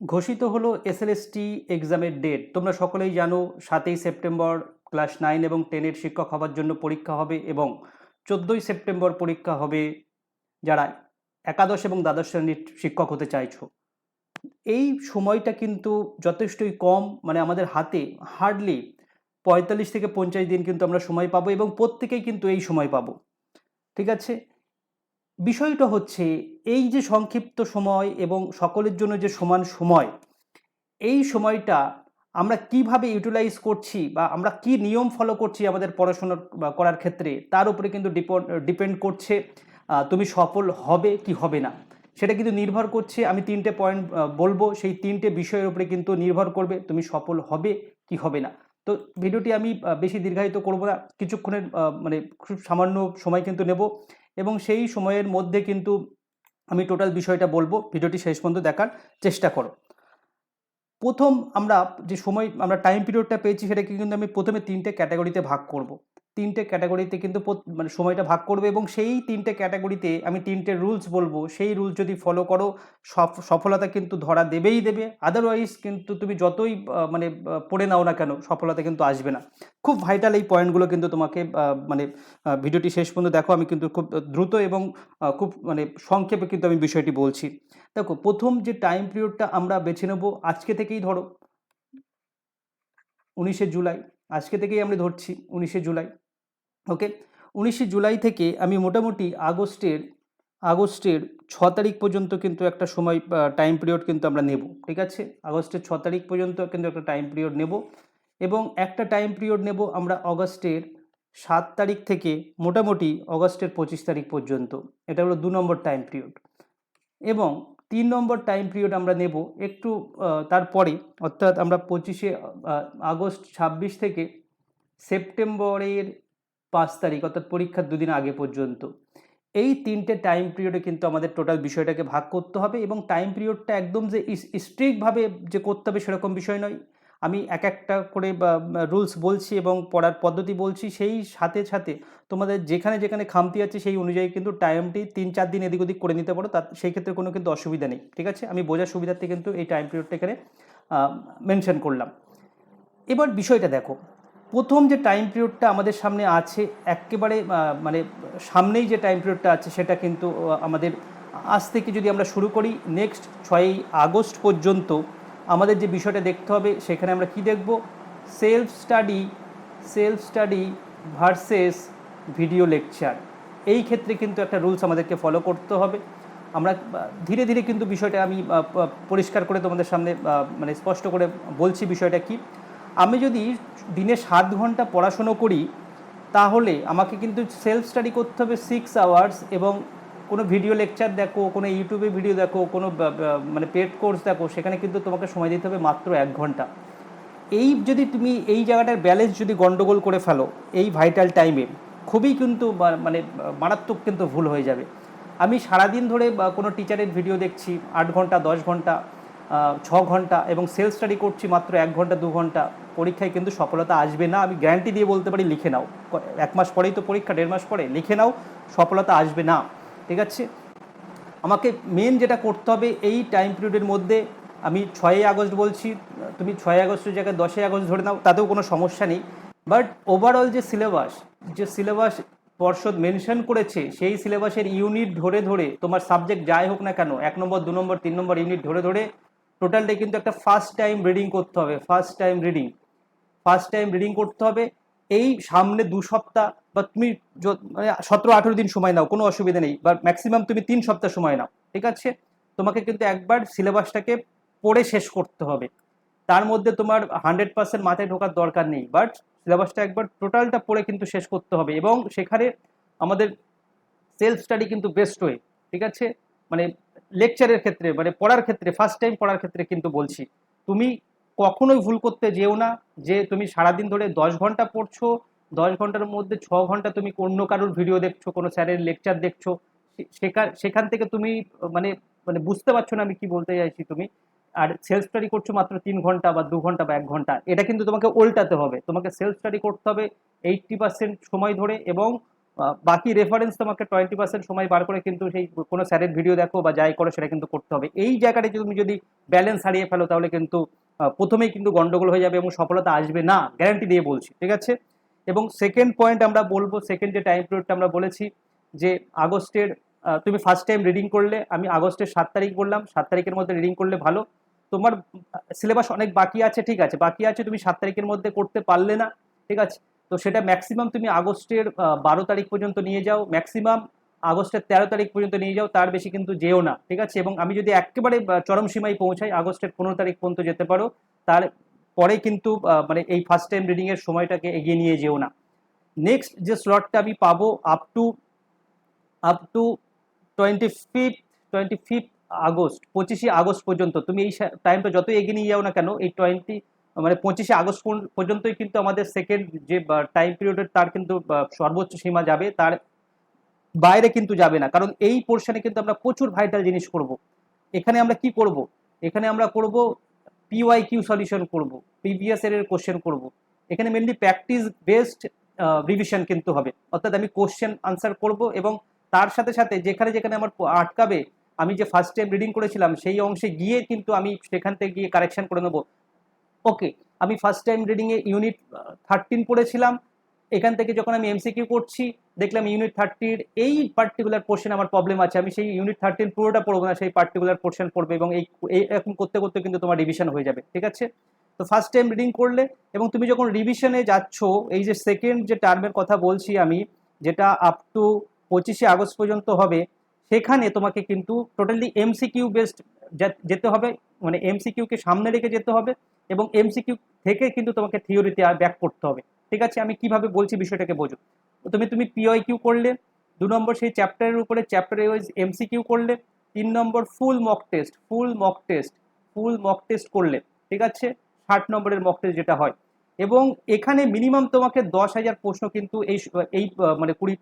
ঘোষিত হলো এসএলএসটি এক্সামের ডেট। তোমরা সকলেই জানো, সাতই সেপ্টেম্বর ক্লাস নাইন এবং টেনের শিক্ষক হবার জন্য পরীক্ষা হবে এবং চোদ্দোই সেপ্টেম্বর পরীক্ষা হবে যারা একাদশ এবং দ্বাদশ শ্রেণির শিক্ষক হতে চাইছো। এই সময়টা কিন্তু যথেষ্টই কম মানে আমাদের হাতে হার্ডলি পঁয়তাল্লিশ থেকে পঞ্চাশ দিন কিন্তু আমরা সময় পাবো এবং প্রত্যেকেই কিন্তু এই সময় পাবো। ঠিক আছে? বিষয়টা হচ্ছে এই যে সংক্ষিপ্ত সময় এবং সকলের জন্য যে সমান সময়, এই সময়টা আমরা কীভাবে ইউটিলাইজ করছি বা আমরা কি নিয়ম ফলো করছি আমাদের পড়াশোনা বা করার ক্ষেত্রে, তার উপরে কিন্তু ডিপেন্ড করছে তুমি সফল হবে কি হবে না। সেটা কিন্তু নির্ভর করছে, আমি তিনটে পয়েন্ট বলব, সেই তিনটে বিষয়ের উপরে কিন্তু নির্ভর করবে তুমি সফল হবে কি হবে না। তো ভিডিওটি আমি বেশি দীর্ঘায়িত করব না, কিছুক্ষণের মানে খুব সামান্য সময় কিন্তু নেব। এবং সেই সময়ের মধ্যে কিন্তু আমি টোটাল বিষয়টা বলব, ভিডিওটি শেষ পর্যন্ত দেখার চেষ্টা করো। প্রথম আমরা যে সময়, আমরা টাইম পিরিয়ডটা পেয়েছি সেটাকে কিন্তু আমি প্রথমে তিনটে ক্যাটাগরিতে ভাগ করব। তিনটে ক্যাটাগরিতে কিন্তু মানে সময়টা ভাগ করবে এবং সেই তিনটে ক্যাটাগরিতে আমি তিনটে রুলস বলব। সেই রুলস যদি ফলো করো, সফ- সফলতা কিন্তু ধরা দেবেই দেবে। আদারওয়াইজ কিন্তু তুমি যতই মানে পড়ে নাও না কেন, সফলতা কিন্তু আসবে না। খুব ভাইটাল এই পয়েন্টগুলো কিন্তু তোমাকে মানে ভিডিওটি শেষ পর্যন্ত দেখো। আমি কিন্তু খুব দ্রুত এবং খুব মানে সংক্ষেপে কিন্তু আমি বিষয়টি বলছি। দেখো, প্রথম যে টাইম পিরিয়ডটা আমরা বেছে নেব, আজকে থেকেই ধরো। উনিশে জুলাই, আজকে থেকেই আমরা ধরছি উনিশে জুলাই। ওকে উনিশে জুলাই থেকে আমি মোটামুটি আগস্টের আগস্টের ছ তারিখ পর্যন্ত কিন্তু একটা সময় টাইম পিরিয়ড কিন্তু আমরা নেব। ঠিক আছে? আগস্টের ছ তারিখ পর্যন্ত কিন্তু একটা টাইম পিরিয়ড নেব এবং একটা টাইম পিরিয়ড নেব আমরা অগস্টের সাত তারিখ থেকে মোটামুটি অগস্টের পঁচিশ তারিখ পর্যন্ত। এটা হলো দু নম্বর টাইম পিরিয়ড এবং তিন নম্বর টাইম পিরিয়ড আমরা নেব একটু তারপরে, অর্থাৎ আমরা পঁচিশে আগস্ট ছাব্বিশ থেকে সেপ্টেম্বরের পাঁচ তারিখ, অর্থাৎ পরীক্ষার দুদিন আগে পর্যন্ত। এই তিনটে টাইম পিরিয়ডে কিন্তু আমাদের টোটাল বিষয়টাকে ভাগ করতে হবে এবং টাইম পিরিয়ডটা একদম যে স্ট্রিক্টভাবে যে করতে হবে সেরকম বিষয় নয়। আমি এক একটা করে রুলস বলছি এবং পড়ার পদ্ধতি বলছি, সেই সাথে সাথে তোমাদের যেখানে যেখানে খামতি আছে সেই অনুযায়ী কিন্তু টাইমটি তিন চার দিন এদিক ওদিক করে নিতে পারো। তার সেই ক্ষেত্রে কোনো কিন্তু অসুবিধা নেই, ঠিক আছে? আমি বোঝার সুবিধার্থে কিন্তু এই টাইম পিরিয়ডটা এখানে মেনশন করলাম। এবার বিষয়টা দেখো। প্রথম যে টাইম পিরিয়ডটা আমাদের সামনে আছে একেবারে মানে সামনেই যে টাইম পিরিয়ডটা আছে, সেটা কিন্তু আমাদের আজ থেকে যদি আমরা শুরু করি নেক্সট ছয়ই আগস্ট পর্যন্ত আমাদের যে বিষয়টা দেখতে হবে, সেখানে আমরা কি দেখব? Self study self study versus video lecture এই ক্ষেত্রে কিন্তু একটা রুলস আমাদেরকে ফলো করতে হবে। আমরা ধীরে ধীরে কিন্তু বিষয়টা আমি পরিষ্কার করে তোমাদের সামনে মানে স্পষ্ট করে বলছি বিষয়টা কি। আমি যদি দিনে সাত ঘণ্টা পড়াশুনো করি, তাহলে আমাকে কিন্তু সেলফ স্টাডি করতে হবে সিক্স আওয়ার্স এবং কোনো ভিডিও লেকচার দেখো, কোনো ইউটিউবে ভিডিও দেখো, কোনো মানে পেড কোর্স দেখো, সেখানে কিন্তু তোমাকে সময় দিতে হবে মাত্র এক ঘণ্টা। এই যদি তুমি এই জায়গাটার ব্যালেন্স যদি গন্ডগোল করে ফেলো, এই ভাইটাল টাইমে খুবই কিন্তু মানে মারাত্মক কিন্তু ভুল হয়ে যাবে। আমি সারাদিন ধরে কোনো টিচারের ভিডিও দেখছি, আট ঘণ্টা, দশ ঘণ্টা ছ ঘণ্টা এবং সেলফ স্টাডি করছি মাত্র এক ঘণ্টা, দু ঘণ্টা। পরীক্ষায় কিন্তু সফলতা আসবে না। আমি গ্যারান্টি দিয়ে বলতে পারি, লিখে নাও। এক মাস পরেই তো পরীক্ষা, দেড় মাস পরে, লিখে নাও, সফলতা আসবে না। ঠিক আছে? আমাকে মেন যেটা করতে হবে, এই টাইম পিরিয়ডের মধ্যে আমি ছয়ই আগস্ট বলছি, তুমি ছয় আগস্টের জায়গায় দশই আগস্ট ধরে নাও, তাতেও কোনো সমস্যা নেই। বাট ওভারঅল যে সিলেবাস যে সিলেবাস পর্ষদ মেনশন করেছে, সেই সিলেবাসের ইউনিট ধরে ধরে, তোমার সাবজেক্ট যাই হোক না কেন, এক নম্বর, দু নম্বর, তিন নম্বর ইউনিট ধরে ধরে টোটালটাই কিন্তু একটা ফার্স্ট টাইম রিডিং করতে হবে first time reading first time reading করতে হবে। এই সামনে দু সপ্তাহ বা তুমি সতেরো, আঠেরো দিন সময় নাও, কোনো অসুবিধা নেই। বা ম্যাক্সিমাম তুমি তিন সপ্তাহ সময় নাও, ঠিক আছে? তোমাকে কিন্তু একবার সিলেবাসটাকে পড়ে শেষ করতে হবে। তার মধ্যে তোমার হান্ড্রেড পার্সেন্ট মাথায় ঢোকার দরকার নেই। বাট সিলেবাসটা একবার টোটালটা পড়ে কিন্তু শেষ করতে হবে এবং সেখানে আমাদের সেলফ স্টাডি কিন্তু বেস্ট ওয়ে ঠিক আছে? মানে লেকচারের ক্ষেত্রে মানে পড়ার ক্ষেত্রে ফার্স্ট টাইম পড়ার ক্ষেত্রে কিন্তু বলছি। তুমি কখনোই ভুল করতে যেও না। যে তুমি সারাদিন ধরে দশ ঘণ্টা পড়ছো, দশ ঘণ্টার মধ্যে ছ ঘণ্টা তুমি অন্য কারোর ভিডিও দেখছ, কোনো স্যারের লেকচার দেখছ সেখান থেকে তুমি মানে মানে বুঝতে পারছ না আমি কি বলতে চাইছি তুমি। আর সেলফ স্টাডি করছ মাত্র তিন ঘণ্টা বা দু ঘণ্টা বা এক ঘণ্টা, এটা কিন্তু তোমাকে উল্টাতে হবে। তোমাকে সেলফ স্টাডি করতে হবে এইটটি পার্সেন্ট সময় ধরে এবং বাকি রেফারেন্স তোমাকে টোয়েন্টি পার্সেন্ট সময় বার করে কিন্তু সেই কোনো স্যারের ভিডিও দেখো বা যাই করো সেটা কিন্তু করতে হবে। এই জায়গাটা যদি তুমি যদি ব্যালেন্স হারিয়ে ফেলো তাহলে কিন্তু প্রথমেই কিন্তু গন্ডগোল হয়ে যাবে এবং সফলতা আসবে না গ্যারান্টি দিয়ে বলছি, ঠিক আছে? এবং সেকেন্ড পয়েন্ট আমরা বলব সেকেন্ড যে টাইম পিরিয়ডটা আমরা বলেছি, যে আগস্টের তুমি ফার্স্ট টাইম রিডিং করলে, আমি আগস্টের সাত তারিখ বললাম, সাত তারিখের মধ্যে রিডিং করলে ভালো। তোমার সিলেবাস অনেক বাকি আছে, ঠিক আছে? বাকি আছে, তুমি সাত তারিখের মধ্যে করতে পারলে না, ঠিক আছে? তো সেটা ম্যাক্সিমাম তুমি আগস্টের বারো তারিখ পর্যন্ত নিয়ে যাও ম্যাক্সিমাম আগস্টের তেরো তারিখ পর্যন্ত নিয়ে যাও, তার বেশি কিন্তু যেও না, ঠিক আছে? এবং আমি যদি একেবারে চরম সীমায় পৌঁছাই, আগস্টের পনেরো তারিখ পর্যন্ত যেতে পারো তার পরে কিন্তু মানে এই ফার্স্ট টাইম রিডিং এর সময়টাকে এগিয়ে নিয়ে যেও না। নেক্সট যে স্লটটা আমি পাবো up to up to twenty fifth twenty fifth August, পঁচিশে আগস্ট পর্যন্ত। তুমি এই টাইমটা যত এগিয়ে নিয়ে যাও না কেন, এই টোয়েন্টি মানে পঁচিশে আগস্ট পর্যন্ত- পর্যন্তই কিন্তু আমাদের সেকেন্ড যে টাইম পিরিয়ডের তার কিন্তু সর্বোচ্চ সীমা যাবে। তার বাইরে কিন্তু যাবে না। কারণ এই পোর্শনে কিন্তু আমরা প্রচুর ভাইটাল জিনিস করব। এখানে আমরা কি করব? এখানে আমরা করব পিওয়াই কিউ সলিউশন করব প্রিভিয়াস এর কোশ্চেন করব। এখানে মেনলি প্র্যাকটিস বেসড রিভিশন কিন্তু হবে। অর্থাৎ আমি কোশ্চেন আনসার করব এবং তার সাথে সাথে যেখানে যেখানে আমার আটকাবে, আমি যে ফার্স্ট টাইম রিডিং করেছিলাম, সেই অংশে গিয়ে কিন্তু আমি সেখান থেকে গিয়ে কারেকশন করে নেব। ওকে আমি ফার্স্ট টাইম রিডিংয়ে ইউনিট থার্টিন পড়েছিলাম। এখান থেকে যখন আমি এমসিকিউ করছি, দেখলাম ইউনিট থার্টির এই পার্টিকুলার পোর্শন আমার প্রবলেম আছে। আমি সেই ইউনিট থার্টির পুরোটা পড়ব না, সেই পার্টিকুলার পোর্শন পড়বে এবং এই এরকম করতে করতে কিন্তু তোমার রিভিশন হয়ে যাবে, ঠিক আছে? তো ফার্স্ট টাইম রিডিং করলে এবং তুমি যখন রিভিশনে যাচ্ছ, এই যে সেকেন্ড যে টার্মের কথা বলছি আমি, যেটা আপ টু পঁচিশে আগস্ট পর্যন্ত হবে, সেখানে তোমাকে কিন্তু টোটালি এমসিকিউ বেসড যেতে হবে মানে এমসিকিউকে সামনে রেখে যেতে হবে এবং এমসিকিউ থেকে কিন্তু তোমাকে থিওরিতে ব্যাক করতে হবে। ঠিক আছে, আমি কীভাবে বলছি বিষয়টাকে বোঝো। তুমি তুমি পিওয়াই কিউ করলে, দু নম্বর সেই চ্যাপ্টারের উপরে, চ্যাপ্টার ওয়াইজ এমসি কিউ করলে, তিন নম্বর full mock test full mock test full mock test করলে, ঠিক আছে, ষাট নম্বরের মক টেস্ট যেটা হয়। এবং এখানে মিনিমাম তোমাকে দশ হাজার প্রশ্ন কিন্তু এই এই মানে কুড়ি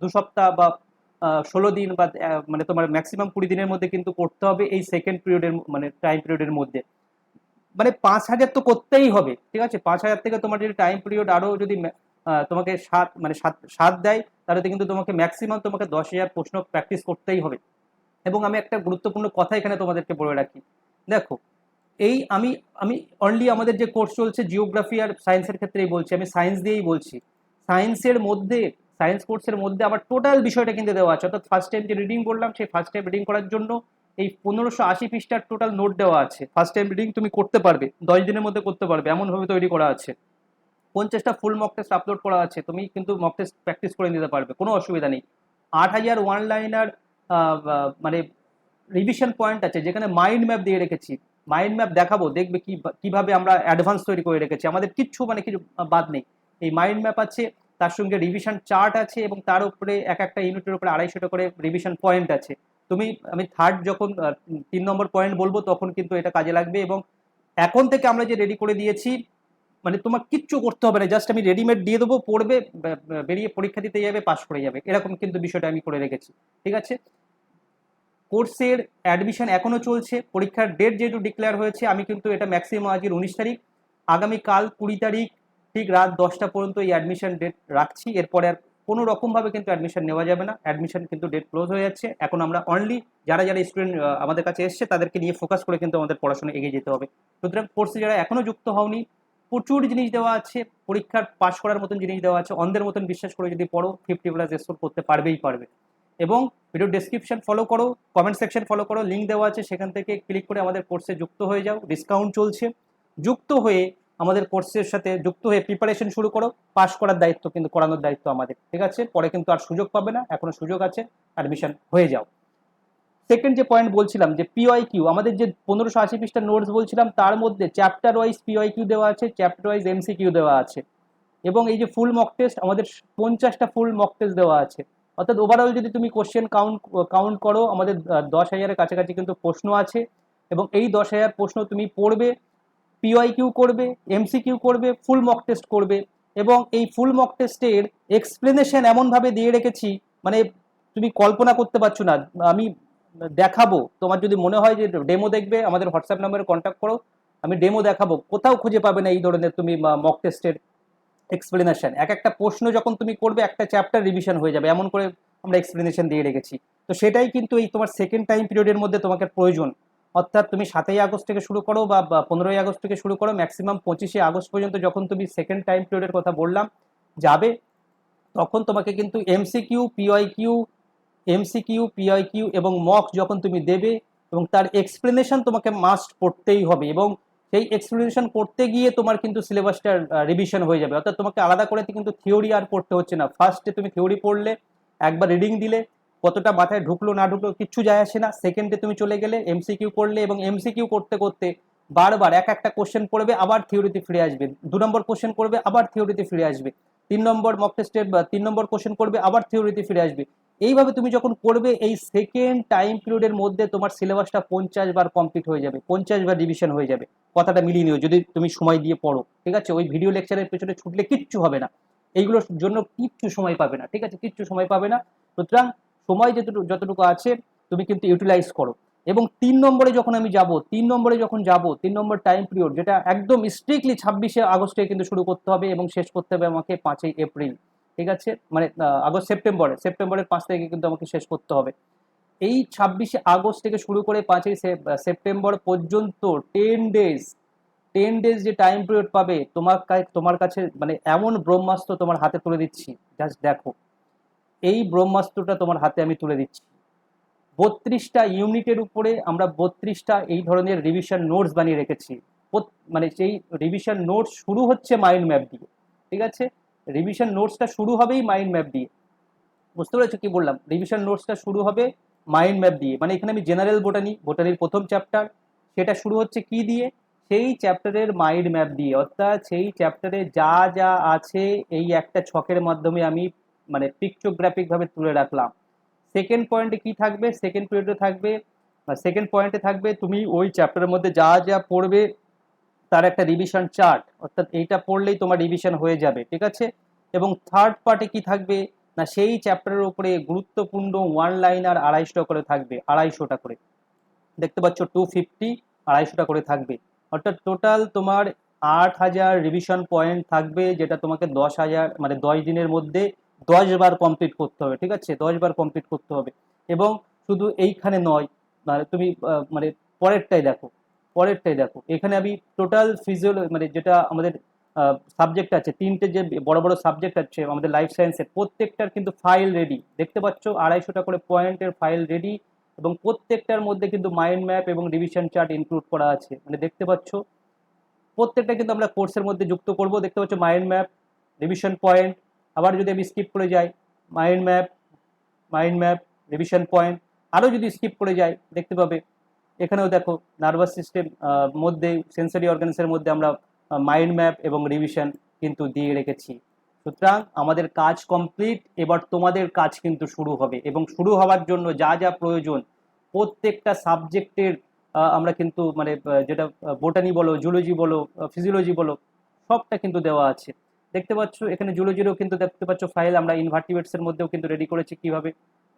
দু সপ্তাহ বা ষোলো দিন বা মানে তোমার ম্যাক্সিমাম কুড়ি দিনের মধ্যে কিন্তু করতে হবে এই সেকেন্ড পিরিয়ডের মানে টাইম পিরিয়ডের মধ্যে। মানে পাঁচ হাজার তো করতেই হবে, ঠিক আছে? পাঁচ হাজার থেকে তোমার যদি টাইম পিরিয়ড আরও যদি তোমাকে সাত মানে সাত সাত দেয়, তাহলে কিন্তু তোমাকে ম্যাক্সিমাম তোমাকে দশ হাজার প্রশ্ন প্র্যাকটিস করতেই হবে। এবং আমি একটা গুরুত্বপূর্ণ কথা এখানে তোমাদেরকে বলে রাখি। দেখো, এই আমি আমি অনলি আমাদের যে কোর্স চলছে জিওগ্রাফি আর সায়েন্সের ক্ষেত্রেই বলছি, আমি সায়েন্স দিয়েই বলছি। সায়েন্সের মধ্যে সায়েন্স কোর্সের মধ্যে আমার টোটাল বিষয়টা কিন্তু দেওয়া আছে। অর্থাৎ ফার্স্ট টাইম যে রিডিং বললাম সেই ফার্স্ট টাইম রিডিং করার জন্য এই পনেরোশো আশি পৃষ্ঠার টোটাল নোট দেওয়া আছে। ফার্স্ট টাইম রিডিং তুমি করতে পারবে, দশ দিনের মধ্যে করতে পারবে, এমনভাবে তৈরি করা আছে। পঞ্চাশটা ফুল মক টেস্ট আপলোড করা আছে, তুমি কিন্তু মক টেস্ট প্র্যাকটিস করে নিতে পারবে, কোনো অসুবিধা নেই। আট হাজার ওয়ান লাইনার মানে রিভিশন পয়েন্ট আছে, যেখানে মাইন্ড ম্যাপ দিয়ে রেখেছি। মাইন্ড ম্যাপ দেখাবো, দেখবে কি, কীভাবে আমরা অ্যাডভান্স তৈরি করে রেখেছি। আমাদের কিচ্ছু মানে কিছু বাদ নেই। এই মাইন্ড ম্যাপ আছে, তার সঙ্গে রিভিশন চার্ট আছে এবং তার উপরে এক একটা ইউনিটের উপরে আড়াইশোটা করে রিভিশন পয়েন্ট আছে। তুমি, আমি থার্ড যখন তিন নম্বর পয়েন্ট বলব, তখন কিন্তু এটা কাজে লাগবে এবং এখন থেকে আমরা যে রেডি করে দিয়েছি মানে তোমার কিচ্ছু করতে হবে না জাস্ট আমি রেডিমেড দিয়ে দেবো, পড়বে বেরিয়ে পরীক্ষা দিতে যাবে পাস করে যাবে, এরকম কিন্তু বিষয়টা আমি করে রেখেছি, ঠিক আছে? কোর্সের অ্যাডমিশন এখনও চলছে, পরীক্ষার ডেট যেহেতু ডিক্লেয়ার হয়েছে, আমি কিন্তু এটা ম্যাক্সিমাম আজকের উনিশ তারিখ, আগামীকাল কুড়ি তারিখ, ঠিক রাত দশটা পর্যন্ত এই অ্যাডমিশন ডেট রাখছি, এরপরে আর কোনো রকমভাবে কিন্তু অ্যাডমিশন নেওয়া যাবে না। অ্যাডমিশন কিন্তু ডেট ক্লোজ হয়ে যাচ্ছে। এখন আমরা অনলি যারা যারা স্টুডেন্ট আমাদের কাছে এসছে, তাদেরকে নিয়ে ফোকাস করে কিন্তু আমাদের পড়াশোনা এগিয়ে যেতে হবে। সুতরাং কোর্সে যারা এখনও যুক্ত হওনি, প্রচুর জিনিস দেওয়া আছে, পরীক্ষার পাশ করার মতন জিনিস দেওয়া আছে, অন্ধের মতন বিশ্বাস করে যদি পড়ো ফিফটি প্লাস স্কোর করতে পারবেই পারবে। এবং ভিডিও ডেসক্রিপশন ফলো করো কমেন্ট সেকশন ফলো করো লিঙ্ক দেওয়া আছে, সেখান থেকে ক্লিক করে আমাদের কোর্সে যুক্ত হয়ে যাও ডিসকাউন্ট চলছে। যুক্ত হয়ে আমাদের কোর্সের সাথে যুক্ত হয়ে প্রিপারেশন শুরু করো পাস করার দায়িত্ব কিন্তু করানোর দায়িত্ব আমাদের, ঠিক আছে? পরে কিন্তু আর সুযোগ পাবে না, এখনও সুযোগ আছে অ্যাডমিশন হয়ে যাও। সেকেন্ড যে পয়েন্ট বলছিলাম, যে পিওয়াই কিউ আমাদের যে পনেরোশো আশি পৃষ্ঠার নোটস বলছিলাম, তার মধ্যে চ্যাপ্টার ওয়াইজ পিওয়াই কিউ দেওয়া আছে চ্যাপ্টার ওয়াইজ এমসি কিউ দেওয়া আছে। এবং এই যে ফুল মক টেস্ট আমাদের পঞ্চাশটা ফুল মক টেস্ট দেওয়া আছে। অর্থাৎ ওভারঅল যদি তুমি কোশ্চেন কাউন্ট কাউন্ট করো, আমাদের দশ হাজারের কাছাকাছি কিন্তু প্রশ্ন আছে। এবং এই দশ হাজার প্রশ্ন তুমি পড়বে পিওয়াই কিউ করবে এমসি কিউ করবে ফুল মক টেস্ট করবে এবং এই ফুল মক টেস্টের এক্সপ্লেনেশন এমনভাবে দিয়ে রেখেছি মানে তুমি কল্পনা করতে পারছ না, আমি দেখাবো। তোমার যদি মনে হয় যে ডেমো দেখবে, আমাদের হোয়াটসঅ্যাপ নাম্বারে কন্ট্যাক্ট করো, আমি ডেমো দেখাবো। কোথাও খুঁজে পাবে না এই ধরনের তুমি মক টেস্টের এক্সপ্লেনেশন এক একটা প্রশ্ন যখন তুমি করবে, একটা চ্যাপ্টার রিভিশন হয়ে যাবে। এমন করে আমরা এক্সপ্লেনেশন দিয়ে রেখেছি। তো সেটাই কিন্তু এই তোমার সেকেন্ড টাইম পিরিয়ডের মধ্যে তোমাকে প্রয়োজন। অর্থাৎ তুমি সাতই আগস্ট থেকে শুরু করো বা পনেরোই আগস্ট থেকে শুরু করো ম্যাক্সিমাম পঁচিশে আগস্ট পর্যন্ত যখন তুমি সেকেন্ড টাইম পিরিয়ডের কথা বললাম, যাবে, তখন তোমাকে কিন্তু M C Q P Y Q M C Q P Y Q এবং মক যখন তুমি দেবে এবং তার এক্সপ্লেনেশন তোমাকে মাস্ট পড়তেই হবে এবং সেই এক্সপ্লেনেশন পড়তে গিয়ে তোমার কিন্তু সিলেবাসটা রিভিশন হয়ে যাবে। অর্থাৎ তোমাকে আলাদা করে কিন্তু থিওরি আর পড়তে হচ্ছে না। ফার্স্টে তুমি থিওরি পড়লে, একবার রিডিং দিলে কতটা মাথায় ঢুকলো, না ঢুকলো, কিচ্ছু যায় আসে না। সেকেন্ডে তুমি চলে গেলে এমসিকিউ করলে এবং এমসিকিউ করতে করতে বারবার এক একটা কোশ্চেন পড়বে, আবার থিওরিতে ফিরে আসবে। দু নম্বর কোশ্চেন করবে আবার থিওরিতে ফিরে আসবে। তিন নম্বর মক টেস্টের তিন নম্বর কোশ্চেন করবে, আবার থিওরিতে ফিরে আসবে। এইভাবে তুমি যখন করবে, এই সেকেন্ড টাইম পিরিয়ডের মধ্যে তোমার সিলেবাসটা পঞ্চাশ বার কমপ্লিট হয়ে যাবে, পঞ্চাশ বার রিভিশন হয়ে যাবে। কথাটা মিলিয়ে নিও, যদি তুমি সময় দিয়ে পড়ো, ঠিক আছে? ওই ভিডিও লেকচারের পেছনে ছুটলে কিচ্ছু হবে না। এইগুলোর জন্য কিচ্ছু সময় পাবে না, ঠিক আছে? কিচ্ছু সময় পাবে না। সুতরাং সময় যতটুকু যতটুকু আছে, তুমি কিন্তু ইউটিলাইজ করো। এবং তিন নম্বরে যখন আমি যাব, তিন নম্বরে যখন যাব, তিন নম্বর টাইম পিরিয়ড যেটা একদম স্ট্রিক্টলি ছাব্বিশে আগস্টে কিন্তু শুরু করতে হবে এবং শেষ করতে হবে আমাকে পাঁচই এপ্রিল। ঠিক আছে? মানে আগস্ট সেপ্টেম্বরে, সেপ্টেম্বরের পাঁচ তারিখে কিন্তু আমাকে শেষ করতে হবে। এই ছাব্বিশে আগস্ট থেকে শুরু করে পাঁচই সেপ্টেম্বর পর্যন্ত টেন ডেজ টেন ডেজ যে টাইম পিরিয়ড পাবে, তোমার তোমার কাছে মানে এমন ব্রহ্মাস্ত্র তোমার হাতে তুলে দিচ্ছি। জাস্ট দেখো। এই ব্রহ্মাস্ত্রটা তোমার হাতে আমি তুলে দিচ্ছি। বত্রিশটা ইউনিটের উপরে আমরা বত্রিশটা এই ধরনের রিভিশন নোটস বানিয়ে রেখেছি। মানে সেই রিভিশন নোটস শুরু হচ্ছে মাইন্ড ম্যাপ দিয়ে, ঠিক আছে? রিভিশন নোটসটা শুরু হবেই মাইন্ড ম্যাপ দিয়ে। বুঝতে পেরেছ কি বললাম? রিভিশন নোটসটা শুরু হবে মাইন্ড ম্যাপ দিয়ে। মানে এখানে আমি জেনারেল বোটানি বোটানির প্রথম চ্যাপ্টার সেটা শুরু হচ্ছে কি দিয়ে? সেই চ্যাপ্টারের মাইন্ড ম্যাপ দিয়ে। অর্থাৎ সেই চ্যাপ্টারে যা যা আছে এই একটা ছকের মাধ্যমে আমি মানে পিকচোগ্রাফিকভাবে তুলে রাখলাম। সেকেন্ড পয়েন্টে কি থাকবে? সেকেন্ড পিরিয়ডে থাকবে সেকেন্ড পয়েন্টে থাকবে, তুমি ওই চ্যাপ্টারের মধ্যে যা যা পড়বে, তার একটা রিভিশন চার্ট অর্থাৎ এইটা পড়লেই তোমার রিভিশন হয়ে যাবে, ঠিক আছে? এবং থার্ড পার্টে কি থাকবে? না, সেই চ্যাপ্টারের উপরে গুরুত্বপূর্ণ ওয়ান লাইন আর আড়াইশোটা করে থাকবে, আড়াইশোটা করে। দেখতে পাচ্ছ টু ফিফটি আড়াইশোটা করে থাকবে। অর্থাৎ টোটাল তোমার আট হাজার রিভিশন পয়েন্ট থাকবে, যেটা তোমাকে দশ হাজার মানে দশ দিনের মধ্যে দশ বার কমপ্লিট করতে হবে, ঠিক আছে? দশ বার কমপ্লিট করতে হবে। এবং শুধু এইখানে নয় মানে তুমি মানে পরেরটাই দেখো পরেরটাই দেখো। এখানে আমি টোটাল ফিজিওল মানে যেটা আমাদের সাবজেক্ট আছে, তিনটে যে বড় বড় সাবজেক্ট আছে, আমাদের লাইফ সায়েন্সের প্রত্যেকটার কিন্তু ফাইল রেডি দেখতে পাচ্ছ আড়াইশোটা করে পয়েন্টের ফাইল রেডি এবং প্রত্যেকটার মধ্যে কিন্তু মাইন্ড ম্যাপ এবং রিভিশন চার্ট ইনক্লুড করা আছে। মানে দেখতে পাচ্ছ, প্রত্যেকটা কিন্তু আমরা কোর্সের মধ্যে যুক্ত করব। দেখতে পাচ্ছ মাইন্ড ম্যাপ রিভিশন পয়েন্ট আবার যদি আমি স্কিপ করে যাই mind map mind map revision point আরও যদি স্কিপ করে যাই, দেখতে পাবে, এখানেও দেখো নার্ভাস সিস্টেম মধ্যে সেন্সারি অর্গানসের মধ্যে আমরা মাইন্ড ম্যাপ এবং রিভিশন কিন্তু দিয়ে রেখেছি। সুতরাং আমাদের কাজ কমপ্লিট এবার তোমাদের কাজ কিন্তু শুরু হবে এবং শুরু হওয়ার জন্য যা যা প্রয়োজন, প্রত্যেকটা সাবজেক্টের আমরা কিন্তু মানে যেটা বোটানি বলো জুলজি বলো ফিজিওলজি বলো, সবটা কিন্তু দেওয়া আছে। দেখতে পাচ্ছ, এখানে জুলজিরও কিন্তু দেখতে পাচ্ছ ফাইল আমরা ইনভার্টিভেটসের মধ্যেও কিন্তু রেডি করেছি কীভাবে।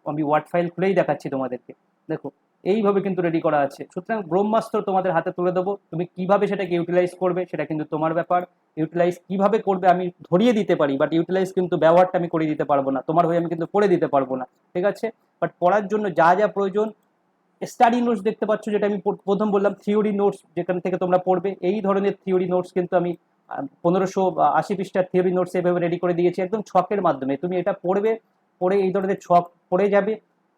আমি ওয়ার্ড ফাইল খুলেই দেখাচ্ছি তোমাদেরকে। দেখো, এইভাবে কিন্তু রেডি করা আছে। সুতরাং ব্রহ্মাস্ত্র তোমাদের হাতে তুলে দেবো। তুমি কীভাবে সেটাকে ইউটিলাইজ করবে, সেটা কিন্তু তোমার ব্যাপার। ইউটিলাইজ কীভাবে করবে, আমি ধরিয়ে দিতে পারি বাট ইউটিলাইজ কিন্তু ব্যবহারটা আমি করে দিতে পারব না। তোমার হয়ে আমি কিন্তু পড়ে দিতে পারব না। ঠিক আছে? বাট পড়ার জন্য যা যা প্রয়োজন স্টাডি নোটস দেখতে পাচ্ছ, যেটা আমি প্রথম বললাম থিওরি নোটস যেখান থেকে তোমরা পড়বে। এই ধরনের থিওরি নোটস কিন্তু আমি পনেরোশো আশি পৃষ্ঠার থিওরি নোটস এভাবে রেডি করে দিয়েছি, একদম ছকের মাধ্যমে। তুমি এটা পড়বে, পড়ে এই ধরনের ছক পড়ে যাবে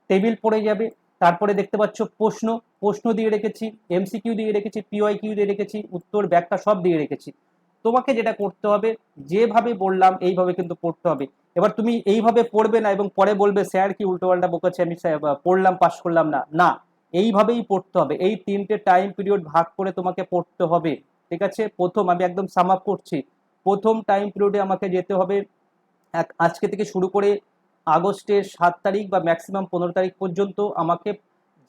টেবিল পড়ে যাবে, তারপরে দেখতে পাচ্ছ প্রশ্ন প্রশ্ন দিয়ে রেখেছি এমসিকিউ দিয়ে রেখেছি পিওয়াই কিউ দিয়ে রেখেছি, উত্তর, ব্যাখ্যা সব দিয়ে রেখেছি। তোমাকে যেটা করতে হবে, যেভাবে বললাম এইভাবে কিন্তু পড়তে হবে। এবার তুমি এইভাবে পড়বে না এবং পরে বলবে, স্যার, কি উল্টো পাল্টা বকেছে আমি পড়লাম পাশ করলাম না। না, এইভাবেই পড়তে হবে। এই তিনটে টাইম পিরিয়ড ভাগ করে তোমাকে পড়তে হবে। ঠিক আছে? প্রথম আমি একদম সাম আপ করছি। প্রথম টাইম পিরিয়ডে আমাকে যেতে হবে এক, আজকে থেকে শুরু করে আগস্টের সাত তারিখ বা ম্যাক্সিমাম পনেরো তারিখ পর্যন্ত আমাকে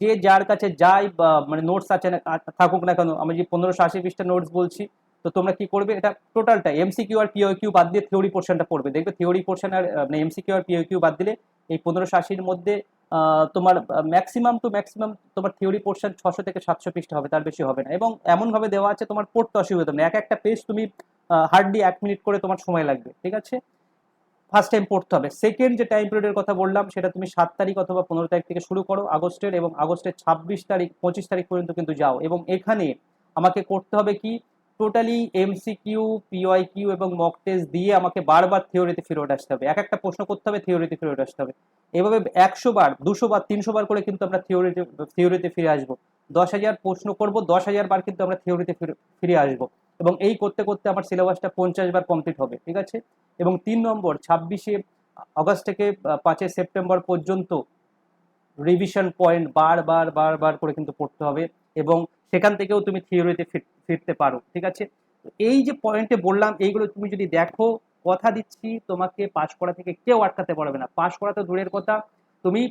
যে যার কাছে যাই বা মানে নোটস আছে না থাকুক না কেন, আমি যে পনেরোশো আশি পৃষ্ঠা নোটস বলছি, তো তোমরা কি করবে? এটা টোটালটা এমসিকিউ আর পিও কিউ বাদ দিয়ে থিওরি পোর্শনটা পড়বে। দেখবে থিওরি পোর্শন আর মানে M C M C Q আর পিও কিউ বাদ দিলে এই পনেরোশো আশির মধ্যে তোমার ম্যাক্সিমাম টু ম্যাক্সিমাম তোমার থিওরি পোর্শন ছশো থেকে সাতশো পৃষ্ঠা হবে, তার বেশি হবে না। এবং এমনভাবে দেওয়া আছে, তোমার পড়তে অসুবিধা নেই এক একটা পেজ তুমি হার্ডলি এক মিনিট করে তোমার সময় লাগবে, ঠিক আছে? ফার্স্ট টাইম পড়তে হবে। সেকেন্ড যে টাইম পিরিয়ডের কথা বললাম, সেটা তুমি সাত তারিখ অথবা পনেরো তারিখ থেকে শুরু করো, আগস্টের এবং আগস্টের ছাব্বিশ তারিখ, পঁচিশ তারিখ পর্যন্ত কিন্তু যাও। এবং এখানে আমাকে করতে হবে কি? Totally M C Q P Y Q এবং মক টেস্ট দিয়ে আমাকে বারবার থিওরিতে ফেরত আসতে হবে। এক একটা প্রশ্ন করতে হবে থিওরিতে ফেরত আসতে হবে। এভাবে একশো বার, দুশো বার, তিনশো বার করে কিন্তু আমরা থিওরিতে থিওরিতে ফিরে আসব। দশ হাজার প্রশ্ন করব, দশ হাজার বার কিন্তু আমরা থিওরিতে ফিরে আসব। এবং এই করতে করতে আমার সিলেবাসটা পঞ্চাশ বার কমপ্লিট হবে, ঠিক আছে? এবং তিন নম্বর, ছাব্বিশে আগস্ট থেকে পাঁচই সেপ্টেম্বর পর্যন্ত রিভিশন পয়েন্ট বারবার বারবার করে কিন্তু পড়তে হবে। এবং সেখান থেকেও তুমি থিওরিতে ফিরতে পারো, ঠিক আছে? এই যে পয়েন্টে বললাম, এইগুলো তুমি যদি দেখো, কথা দিচ্ছি, তোমাকে পাশ করা থেকে কেউ আটকাতে পারবে না। পাশ করা তো দূরের কথা। তুমি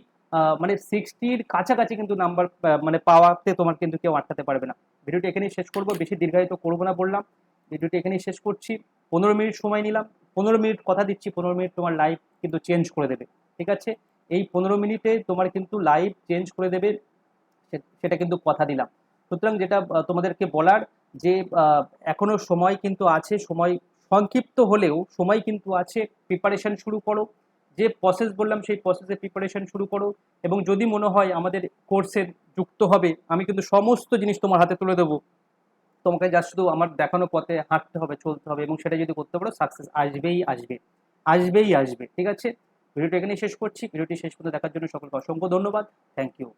মানে সিক্সটির কাছাকাছি কিন্তু নাম্বার মানে পাওয়াতে তোমার কিন্তু কেউ আটকাতে পারবে না। ভিডিওটি এখানেই শেষ করব। বেশি দীর্ঘায়িত করব না বললাম। ভিডিওটি এখানেই শেষ করছি। পনেরো মিনিট সময় নিলাম। পনেরো মিনিট কথা দিচ্ছি, পনেরো মিনিট তোমার লাইফ কিন্তু চেঞ্জ করে দেবে, ঠিক আছে? এই পনেরো মিনিটে তোমার কিন্তু লাইফ চেঞ্জ করে দেবে সেটা কিন্তু কথা দিলাম। সুতরাং যেটা তোমাদেরকে বলার যে এখনও সময় কিন্তু আছে, সময় সংক্ষিপ্ত হলেও সময় কিন্তু আছে প্রিপারেশন শুরু করো। যে প্রসেস বললাম, সেই প্রসেসে প্রিপারেশন শুরু করো। এবং যদি মনে হয় আমাদের কোর্সের যুক্ত হবে, আমি কিন্তু সমস্ত জিনিস তোমার হাতে তুলে দেবো। তোমাকে যা শুধু আমার দেখানো পথে হাঁটতে হবে, চলতে হবে এবং সেটা যদি করতে পারো সাকসেস আসবেই আসবে। আসবেই আসবে, ঠিক আছে? ভিডিওটি এখানেই শেষ করছি। ভিডিওটি শেষ পর্যন্ত দেখার জন্য সকলকে অসংখ্য ধন্যবাদ। Thank you